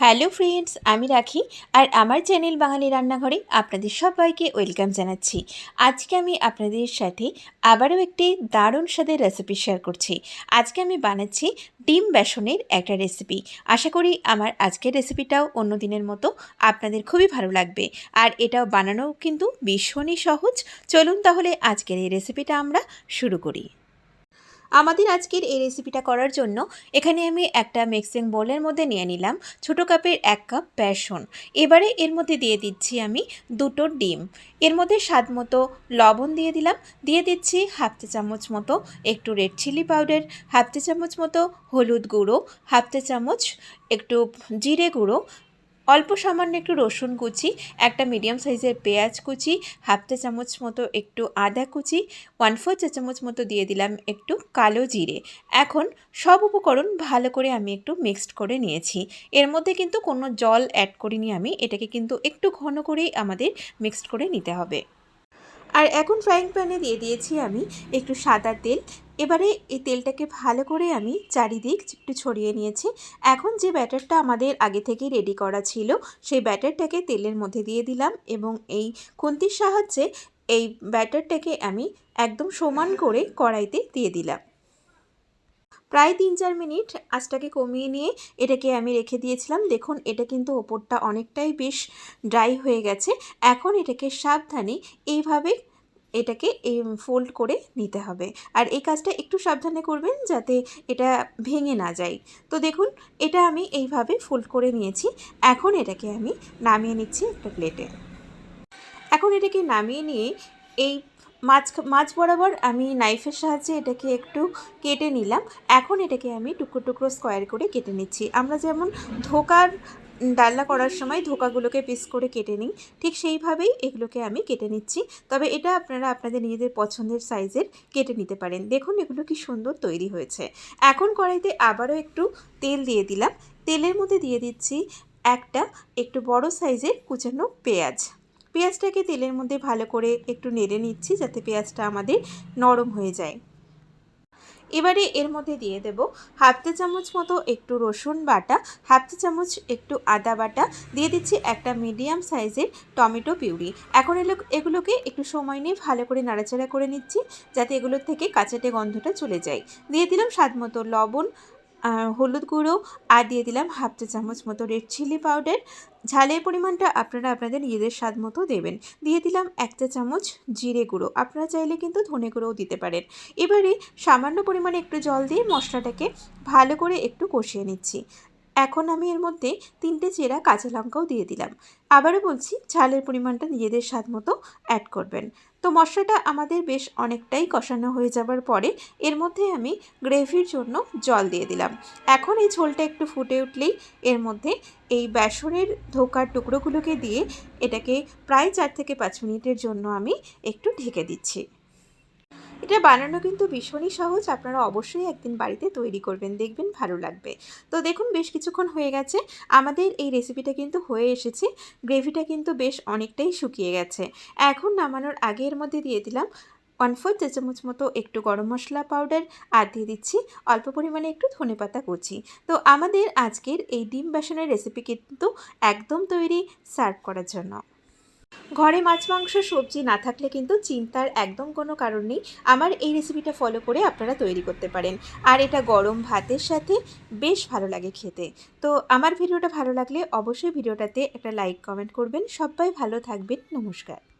Hello friends, আমি রাখি আর আমার চ্যানেল বাঙালি রান্নাঘরে আপনাদের সবাইকে ওয়েলকাম জানাচ্ছি। আজকে আমি আপনাদের সাথে আবারও একটি দারুণ স্বাদের রেসিপি শেয়ার করছি। আজকে আমি বানাচ্ছি ডিম বেসনের একটা রেসিপি আশা করি আমার আজকের রেসিপিটাও অন্য দিনের মতো আপনাদের খুবই ভালো লাগবে। আর এটাও বানানো কিন্তু ভীষণই সহজ। চলুন তাহলে আজকের এই রেসিপিটা আমরা শুরু করি। আমাদের আজকের এই রেসিপিটা করার জন্য এখানে আমি একটা মিক্সিং বোলের মধ্যে নিয়ে নিলাম ছোটো কাপের এক কাপ বেসন। এবারে এর মধ্যে দিয়ে দিচ্ছি আমি দুটো ডিম। এর মধ্যে স্বাদ মতো লবণ দিয়ে দিলাম। দিয়ে দিচ্ছি হাফ চা চামচ মতো একটু রেড চিলি পাউডার হাফ চা চামচ মতো হলুদ গুঁড়ো, হাফ চা চামচ একটু জিরে গুঁড়ো অল্প সামান্য একটু রসুন কুচি, একটা মিডিয়াম সাইজের পেঁয়াজ কুচি হাফ চা চামচ মতো একটু আদা কুচি ওয়ান ফোর চা চামচ মতো দিয়ে দিলাম একটু কালো জিরে। এখন সব উপকরণ ভালো করে আমি একটু মিক্সড করে নিয়েছি। এর মধ্যে কিন্তু কোনো জল অ্যাড করিনি আমি, এটাকে কিন্তু একটু ঘন করেই আমাদের মিক্সড করে নিতে হবে। আর এখন ফ্রাইং প্যানে দিয়ে দিয়েছি আমি একটু সাদা তেল। এবারে এই তেলটাকে ভালো করে আমি চারিদিক একটু ছড়িয়ে নিয়েছি। এখন যে ব্যাটারটা আমাদের আগে থেকে রেডি করা ছিল, সেই ব্যাটারটাকে তেলের মধ্যে দিয়ে দিলাম এবং এই খুন্তির সাহায্যে এই ব্যাটারটাকে আমি একদম সমান করে কড়াইতে দিয়ে দিলাম। প্রায় তিন চার মিনিট আঁচটাকে কমিয়ে নিয়ে এটাকে আমি রেখে দিয়েছিলাম। দেখুন, এটা কিন্তু ওপরটা অনেকটাই বেশ ড্রাই হয়ে গেছে। এখন এটাকে সাবধানে এইভাবে এটাকে ফোল্ড করে নিতে হবে। আর এই কাজটা একটু সাবধানে করবেন যাতে এটা ভেঙে না যায়। তো দেখুন, এটা আমি এইভাবে ফোল্ড করে নিয়েছি। এখন এটাকে আমি নামিয়ে নিচ্ছি একটা প্লেটে। এখন এটাকে নামিয়ে নিয়ে এই মাছ মাছ বরাবর আমি নাইফের সাহায্যে এটাকে একটু কেটে নিলাম। এখন এটাকে আমি টুকরো টুকরো স্কোয়ার করে কেটে নিচ্ছি। আমরা যেমন ধোকার ডালনা করার সময় ধোকাগুলোকে পিস করে কেটে নিই, ঠিক সেইভাবেই এগুলোকে আমি কেটে নিচ্ছি। তবে এটা আপনারা আপনাদের নিজেদের পছন্দের সাইজের কেটে নিতে পারেন। দেখুন এগুলো কি সুন্দর তৈরি হয়েছে। এখন কড়াইতে আবারও একটু তেল দিয়ে দিলাম। তেলের মধ্যে দিয়ে দিচ্ছি একটা একটু বড় সাইজের কুচানো পেঁয়াজ। পেঁয়াজটাকে তেলের মধ্যে ভালো করে একটু নেড়ে নিচ্ছি যাতে পেঁয়াজটা আমাদের নরম হয়ে যায়। এবারে এর মধ্যে দিয়ে দেব হাফ চা চামচ মতো একটু রসুন বাটা, হাফ চা চামচ একটু আদা বাটা, দিয়ে দিচ্ছি একটা মিডিয়াম সাইজের টমেটো পিউরি। এখন এগুলোকে একটু সময় নিয়ে ভালো করে নাড়াচাড়া করে নিচ্ছি যাতে এগুলোর থেকে কাঁচাটে গন্ধটা চলে যায়। দিয়ে দিলাম স্বাদ মতো লবণ হলুদ গুঁড়ো আর দিয়ে দিলাম হাফ চা চামচ মতো রেড চিলি পাউডার ঝালের পরিমাণটা আপনারা আপনাদের নিজেদের স্বাদ মতো দেবেন। দিয়ে দিলাম এক চা চামচ জিরে গুঁড়ো। আপনারা চাইলে কিন্তু ধনে গুঁড়োও দিতে পারেন। এবারে সামান্য পরিমাণে একটু জল দিয়ে মশলাটাকে ভালো করে একটু কষিয়ে নিচ্ছি। এখন আমি এর মধ্যে তিনটে চেরা কাঁচা লঙ্কাও দিয়ে দিলাম। আবারও বলছি, ঝালের পরিমাণটা নিজেদের স্বাদ মতো অ্যাড করবেন। তো মশলাটা আমাদের বেশ অনেকটাই কষানো হয়ে যাবার পরে এর মধ্যে আমি গ্রেভির জন্য জল দিয়ে দিলাম। এখন এই ঝোলটা একটু ফুটে উঠলেই এর মধ্যে এই বেসনের ধোকার টুকরোগুলোকে দিয়ে এটাকে প্রায় চার থেকে পাঁচ মিনিটের জন্য আমি একটু ঢেকে দিচ্ছি। এটা বানানো কিন্তু ভীষণই সহজ। আপনারা অবশ্যই একদিন বাড়িতে তৈরি করবেন, দেখবেন ভালো লাগবে। তো দেখুন, বেশ কিছুক্ষণ হয়ে গেছে। আমাদের এই রেসিপিটা কিন্তু হয়ে এসেছে। গ্রেভিটা কিন্তু বেশ অনেকটাই শুকিয়ে গেছে। এখন নামানোর আগে এর মধ্যে দিয়ে দিলাম ওয়ান ফোর চা চামচ মতো একটু গরম মশলা পাউডার আর দিয়ে দিচ্ছি অল্প পরিমাণে একটু ধনে পাতা কুচি। তো আমাদের আজকের এই ডিম বেসনের রেসিপি কিন্তু একদম তৈরি সার্ভ করার জন্য। ঘরে মাছ, মাংস, সবজি না থাকলে কিন্তু চিন্তার একদম কোনো কারণ নেই। আমার এই রেসিপিটা ফলো করে আপনারা তৈরি করতে পারেন। আর এটা গরম ভাতের সাথে বেশ ভালো লাগে খেতে। তো আমার ভিডিওটা ভালো লাগলে অবশ্যই ভিডিওটাতে একটা লাইক কমেন্ট করবেন। সবাই ভালো থাকবেন। নমস্কার।